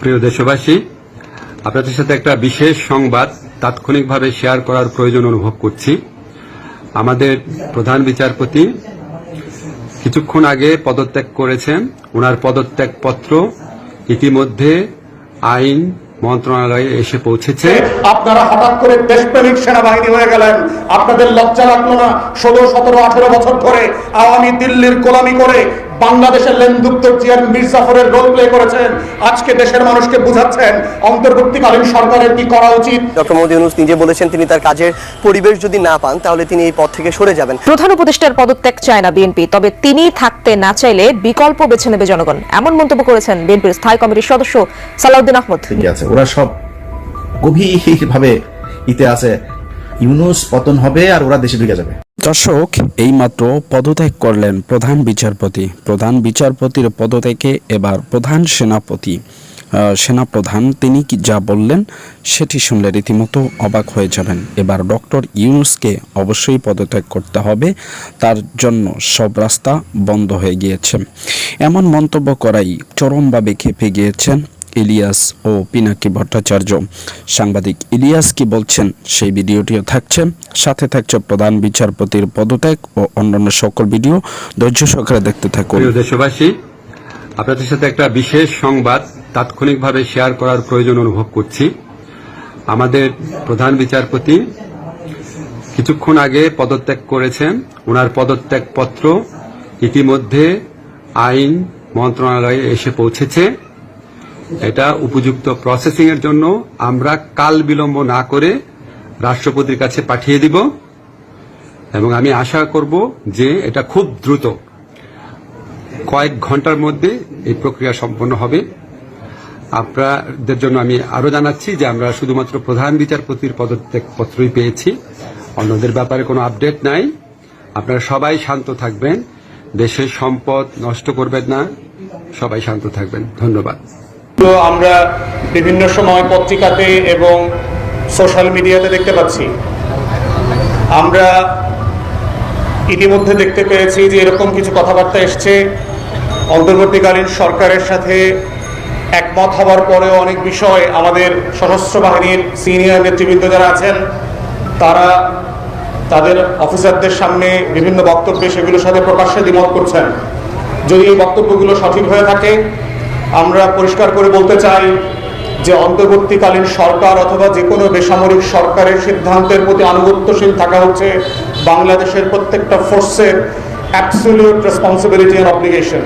প্রিয় দেশবাসী, আপনাদের সাথে একটা বিশেষ সংবাদ তাৎক্ষণিকভাবে শেয়ার করার প্রয়োজন অনুভব করছি। আমাদের প্রধান বিচারপতি কিছুক্ষণ আগে পদত্যাগ করেছেন। ওনার পদত্যাগ পত্র ইতিমধ্যে আইন মন্ত্রণালয়ে এসে পৌঁছেছে। আপনারা হঠাৎ করে দেশপ্রেমিক সেনাবাহিনী হয়ে গেলেন। আপনাদের লজ্জা লাগল না? ষোলো, সতেরো, আঠেরো বছর ধরে আওয়ামী দিল্লির গোলামি করে বাংলাদেশের লেনদুপ্তর জিয়ার মির্জাফরের রোল প্লে করেছেন। আজকে দেশের মানুষকে বুঝাচ্ছেন অন্তর্বর্তীকালীন সরকারের কি করা উচিত। ডক্টর মোদী ইউনুস নিজে বলেছেন তিনি তার কাজের পরিবেশ যদি না পান তাহলে তিনি এই পদ থেকে সরে যাবেন। প্রধান উপদেষ্টার পদত্যাগ চায় না বিএনপি তবে তিনি থাকতে না চাইলে বিকল্প বেছে নেবে জনগণ। এমন মন্তব্য করেছেন বিএনপির স্থায়ী কমিটির সদস্য সালাউদ্দিন আহমদ। আছে ওরা সব গভীরভাবে ইতে আছে। ইউনুস পতন হবে আর ওরা দেশে ঢুকে যাবে। দর্শক, এইমাত্র পদত্যাগ করলেন প্রধান বিচারপতি। প্রধান বিচারপতির পদত্যাগে এবার প্রধান সেনাপতি। সেনাপ্রধান তিনি কি যা বললেন সেটি শুনলে রীতিমতো অবাক হয়ে যাবেন। এবার ডক্টর ইউনুসকে অবশ্যই পদত্যাগ করতে হবে। তার জন্য সব রাস্তা বন্ধ হয়ে গিয়েছে। এমন মন্তব্য করাই চরমভাবে খেপে গিয়েছেন ইলিয়াস ও পিনাকি ভট্টাচার্য। সাংবাদিক ইলিয়াস কি বলছেন? সেই ভিডিওটিও থাকছে। সাথে থাকছে প্রধান বিচারপতির পদত্যাগ ও অন্যান্য সকল ভিডিও। ধৈর্য সহকারে দেখতে থাকুন। দেশবাসী, আপনাদের সাথে একটা বিশেষ সংবাদ তাৎক্ষণিকভাবে শেয়ার করার প্রয়োজন অনুভব করছি। আমাদের প্রধান বিচারপতি কিছুক্ষণ আগে পদত্যাগ করেছেন। ওনার পদত্যাগ পত্র ইতিমধ্যে আইন মন্ত্রণালয়ে এসে পৌঁছেছে। এটা উপযুক্ত প্রসেসিং এর জন্য আমরা কাল বিলম্ব না করে রাষ্ট্রপতির কাছে পাঠিয়ে দিব। এবং আমি আশা করব যে এটা খুব দ্রুত কয়েক ঘণ্টার মধ্যে এই প্রক্রিয়া সম্পন্ন হবে। আপনাদের জন্য আমি আরও জানাচ্ছি যে আমরা শুধুমাত্র প্রধান বিচারপতির পদত্যাগ পত্রই পেয়েছি। অন্যদের ব্যাপারে কোনো আপডেট নাই। আপনারা সবাই শান্ত থাকবেন। দেশের সম্পদ নষ্ট করবেন না। সবাই শান্ত থাকবেন। ধন্যবাদ। তো আমরা বিভিন্ন সময় পত্রিকাতে এবং সোশ্যাল মিডিয়াতে দেখতে পাচ্ছি। আমরা ইতিমধ্যে দেখতে পেয়েছি যে এরকম কিছু কথাবার্তা এসছে। অন্তর্বর্তীকালীন সরকারের সাথে একমত হওয়ার পরেও অনেক বিষয় আমাদের সশস্ত্র বাহিনীর সিনিয়র নেতৃবৃন্দ যারা আছেন, তারা তাদের অফিসারদের সামনে বিভিন্ন বক্তব্যে সেগুলোর সাথে প্রকাশ্যে দ্বিমত করছেন। যদি এই বক্তব্যগুলো সঠিক হয়ে থাকে আমরা পরিষ্কার করে বলতে চাই যে অন্তর্বর্তীকালীন সরকার অথবা যে কোনো বেসামরিক সরকারের সিদ্ধান্তের প্রতি আনুগত্যশীল থাকা হচ্ছে বাংলাদেশের প্রত্যেকটা ফোর্সের অ্যাবসলিউট রেসপন্সিবিলিটি অ্যান্ড অব্লিগেশন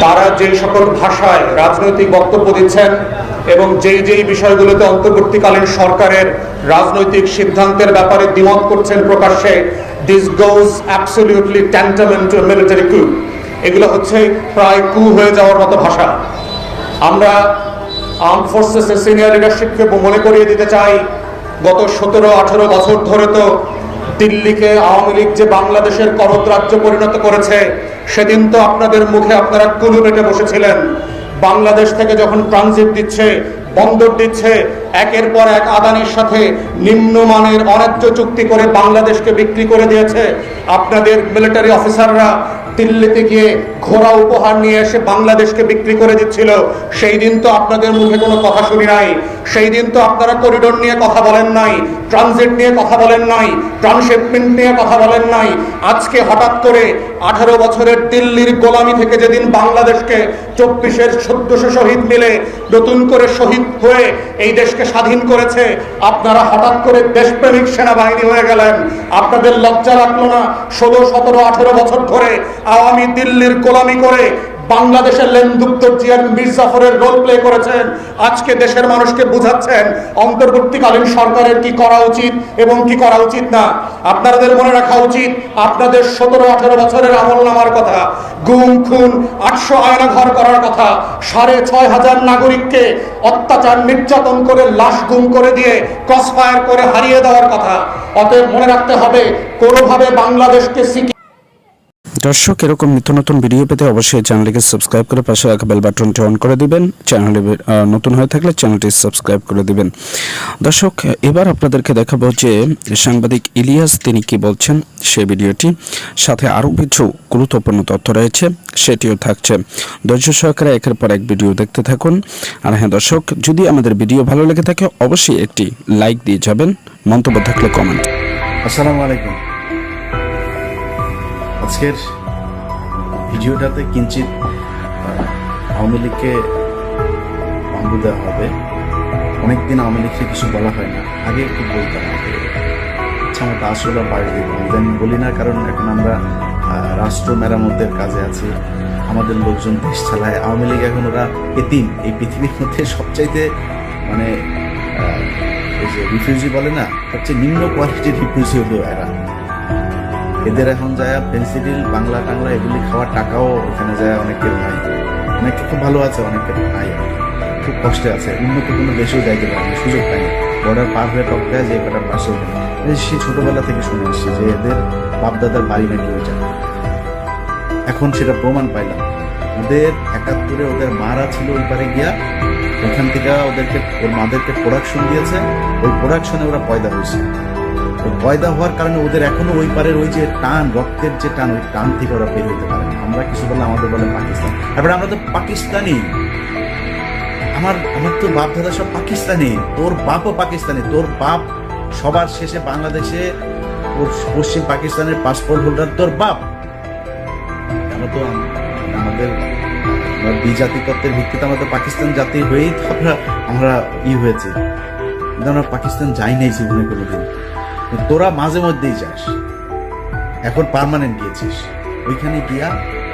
তারা যেই সকল ভাষায় রাজনৈতিক বক্তব্য দিচ্ছেন এবং যেই যেই বিষয়গুলোতে অন্তর্বর্তীকালীন সরকারের রাজনৈতিক সিদ্ধান্তের ব্যাপারে দ্বিমত করছেন প্রকাশ্যে this goes absolutely tantamount military coup এগুলো হচ্ছে প্রায় কু হয়ে যাওয়ার মতো ভাষা। আমরা আর্ম ফোর্সেসের সিনিয়র লিডারশিপকে মনে করিয়ে দিতে চাই, গত সতেরো, আঠেরো বছর ধরে তো দিল্লিকে আওয়ামী লীগ যে বাংলাদেশের করদ রাজ্য পরিণত করেছে, সেদিন তো আপনাদের মুখে আপনারা কুলু মেটে বসেছিলেন। বাংলাদেশ থেকে যখন ট্রানজিট দিচ্ছে, বন্দর দিচ্ছে, একের পর এক আদানির সাথে নিম্নমানের অন্যায্য চুক্তি করে বাংলাদেশকে বিক্রি করে দিয়েছে, আপনাদের মিলিটারি অফিসাররা দিল্লিতে গিয়ে ঘোড়া উপহার নিয়ে এসে বাংলাদেশকে বিক্রি করে দিচ্ছিল। সেই দিন তো আপনাদের মুখে কোনো কথা শুনি নাই। সেই দিন তো আপনারা করিডোর নিয়ে কথা বলেন নাই ট্রানজিট নিয়ে কথা বলেন নাই ট্রান্সশিপমেন্ট নিয়ে কথা বলেন নাই। আজকে হঠাৎ করে আঠারো বছরের দিল্লির গোলামি থেকে যেদিন বাংলাদেশকে চব্বিশের চোদ্দশো শহীদ মিলে নতুন করে শহীদ হয়ে এই দেশকে স্বাধীন করেছে, আপনারা হঠাৎ করে দেশপ্রেমিক সেনাবাহিনী হয়ে গেলেন। আপনাদের লজ্জা লাগল না? ষোলো, সতেরো, আঠেরো বছর ধরে আওয়ামী দিল্লির গোলামি করে বাংলাদেশের লেনদুপ্তর জিয়ার মির্জাফরের রোল প্লে করেছেন। আজকে দেশের মানুষকে বুঝাচ্ছেন, অন্তর্বর্তীকালীন সরকারের কি করা উচিত এবং কি করা উচিত না। আপনাদের মনে রাখা উচিত, আপনাদের সতেরো, আঠেরো বছরের আমল নামার কথা, গুম, খুন, আটশো আয়না ঘর করার কথা, সাড়ে ছয় হাজার নাগরিককে অত্যাচার, নির্যাতন করে, লাশ গুম করে দিয়ে ক্রস ফায়ার করে হারিয়ে দেওয়ার কথা। অতএব মনে রাখতে হবে, কোনোভাবে বাংলাদেশকে সিকি দর্শক, এরকম নিত্য নতুন ভিডিও পেতে অবশ্যই চ্যানেলটিকে সাবস্ক্রাইব করে পাশে রাখা বেল বাটনটি অন করে দিবেন। চ্যানেলে নতুন হয়ে থাকলে চ্যানেলটি সাবস্ক্রাইব করে দিবেন। দর্শক, এবার আপনাদেরকে দেখাবো যে সাংবাদিক ইলিয়াস তিনি কি বলছেন, সে ভিডিওটি সাথে আরও কিছু গুরুত্বপূর্ণ তথ্য রয়েছে, সেটিও থাকছে। ধৈর্য সহকারে একের পর এক ভিডিও দেখতে থাকুন। আর হ্যাঁ দর্শক, যদি আমাদের ভিডিও ভালো লেগে থাকে, অবশ্যই একটি লাইক দিয়ে যাবেন। মন্তব্য থাকলে কমেন্ট আসসালামু আলাইকুম। আজকের ভিডিওটাতে কিঞ্চিত আওয়ামী লীগকে ভঙ্গ দেওয়া হবে। অনেকদিন আওয়ামী লীগকে কিছু বলা হয় না। আগে একটু বলতাম আচ্ছা আমার তা আসলে বাড়ি দিব ইদানিং বলি না, কারণ এখন আমরা রাষ্ট্র মেরামতের কাজে আছি। আমাদের লোকজন দেশ চালায়। আওয়ামী লীগ এখন ওরা এতিম। এই পৃথিবীর মধ্যে সবচাইতে মানে এই যে রিফিউজি বলে না, সবচেয়ে নিম্ন কোয়ালিটির রিফিউজি হলো এরা। এদের এখন যায় পেন্সিডিল, বাংলা টাংলা এগুলি খাওয়ার টাকাও এখানে যায় অনেকের নাই। অনেকে খুব ভালো আছে অনেকের নাই। খুব কষ্টে আছে। উন্নত কোনো দেশেও যাইতে পারে সুযোগ পায়নি বর্ডার পার হয়ে টপকায় যে কটার পাশে সে ছোটবেলা থেকে শুনে আসছে যে এদের বাপদাদার বাড়ি নাকি ওইটা। এখন সেটা প্রমাণ পাইলাম। ওদের একাত্তরে ওদের মারা ছিল ওই পারে গিয়া। ওখান থেকে ওদেরকে, ওর মাদেরকে প্রোডাকশন দিয়েছে। ওই প্রোডাকশনে ওরা পয়দা হয়েছে। পয়দা হওয়ার কারণে ওদের এখনও ওই পারের ওই যে টান, রক্তের যে টান, ওই টান থেকে ওরা বের হতে পারে আমরা কিছু বলে আমাদের বলে পাকিস্তান। তারপরে আমরা তো পাকিস্তানি। আমার আমার তো বাপ দাদা সব পাকিস্তানি। তোর বাপও পাকিস্তানি। তোর বাপ সবার শেষে বাংলাদেশে, ওর পশ্চিম পাকিস্তানের পাসপোর্ট হোল্ডার তোর বাপ। আমরা তো আম- আমাদের বিজাতিকত্বের ভিত্তিতে আমাদের পাকিস্তান জাতি হয়েই আমরা আমরা ই হয়েছে। আমরা পাকিস্তান যাই নাই জীবনে কোনোদিন। তোরা মাঝে মধ্যেই যাস। এখন পার্মানেন্ট গিয়েছিস। ওইখানে গিয়া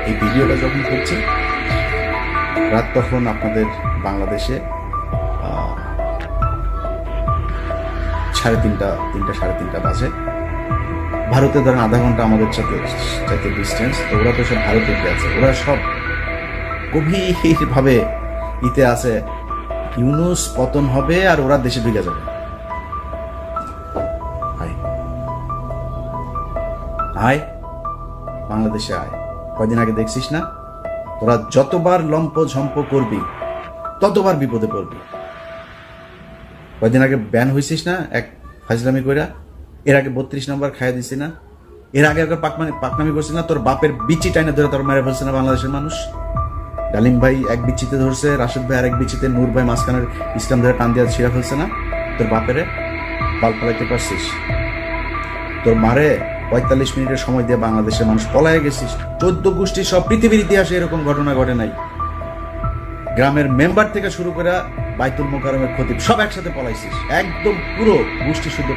এই ভিডিওটা যখন করছি রাত তখন আপনাদের বাংলাদেশে সাড়ে তিনটা তিনটা, সাড়ে তিনটা বাজে। ভারতে ধরেন আধা ঘণ্টা আমাদের সাথে চাইতে ডিস্টেন্স তো ওরা তো সব ভারতে গিয়ে আছে। ওরা সব গভীরভাবে ইতে আছে। ইউনুস পতন হবে আর ওরা দেশে ঢুকে যাবে। আয়, বাংলাদেশে আয়। কয়দিন আগে দেখছিস না? তোরা যতবার লম্প ঝম্প করবি, ততবার বিপদে পড়বি। কয়দিন আগে ব্যান হয়েছিস না এক ফাজলামি কইরা? এর আগে বত্রিশ নম্বর খাইয়ে দিছি না? এর আগে একবার পাকমানি পাকনামি করছিস না? তোর বাপের বিচি টাইনে ধরে তোর মেরে ফেলছে না বাংলাদেশের মানুষ? ডালিম ভাই এক বিচিতে ধরছে, রাশেদ ভাই আরেক বিচিতে, নূর ভাই মাঝখানের ইসলাম ধরে টান দিয়ে ছিঁড়া ফেলছে না? তোর বাপেরে? পাল পালাইতে পারছিস? তোর মারে পঁয়তাল্লিশ মিনিটের সময় দিয়ে বাংলাদেশের মানুষ পলায় গেছিস চোদ্দ গোষ্ঠী সব পৃথিবীর ইতিহাসে এরকম ঘটনা ঘটে নাই। গ্রামের মেম্বার থেকে শুরু করে বাইতুল মোকারমের ক্ষতি সব একসাথে পলাইছিস একদম পুরো গোষ্ঠী শুদ্ধ